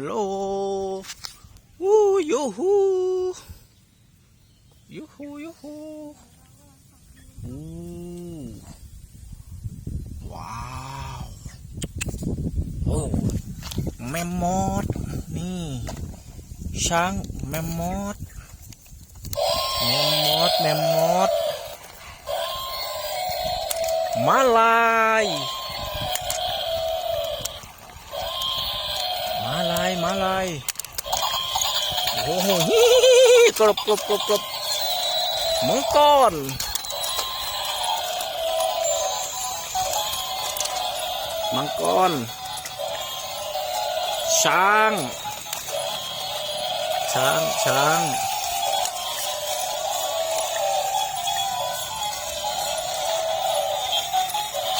ฮัลโหลวู้ยูฮูยูฮูยูฮูอู้ว้าวโอ้แมมมอสนี่ ช้างแมมมอสแมมมอสแมมมอสมาลายมายมาลายโอ้โหฮกรบกรบกรบกรบมังกรมังกร ช้าง ช้าง ช้าง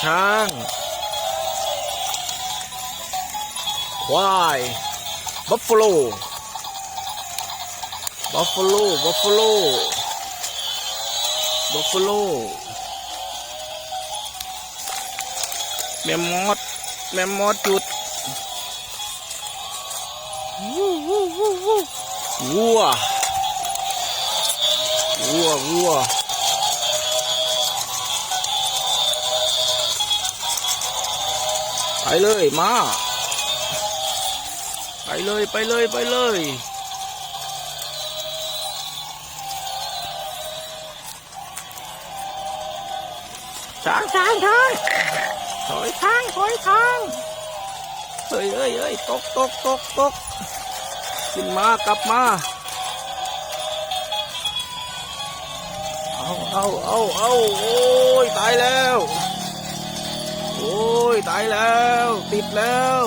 ช้างควาย บัฟฟาโลบัฟฟาโลบัฟฟาโลบัฟฟาโลแมมมอสแมมมอสจุดวู้วู้วู้วู้วัววัววัวไปเลยมา ไปเลยไปเลยไปเลย ช้างช้างช้างถอยทางถอยทางเฮ้ยเฮ้ยเฮ้ยตกตกตกตกขึ้นมากลับมาเอาเอาเอาเอาโอ้ยตายแล้ว โอ้ยตายแล้ว ติดแล้ว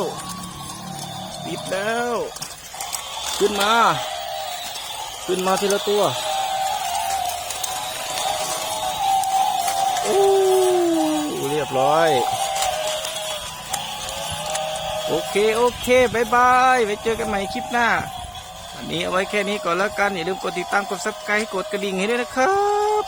ติดแล้ว ขึ้นมา ขึ้นมาทีละตัวโอ้เรียบร้อย โอเค โอเคบายบายไว้เจอกันใหม่คลิปหน้าวันนี้เอาไว้แค่นี้ก่อนแล้วกัน อย่าลืมกดติดตามกดซับสไครต์กดกระดิ่งให้ด้วยนะครับ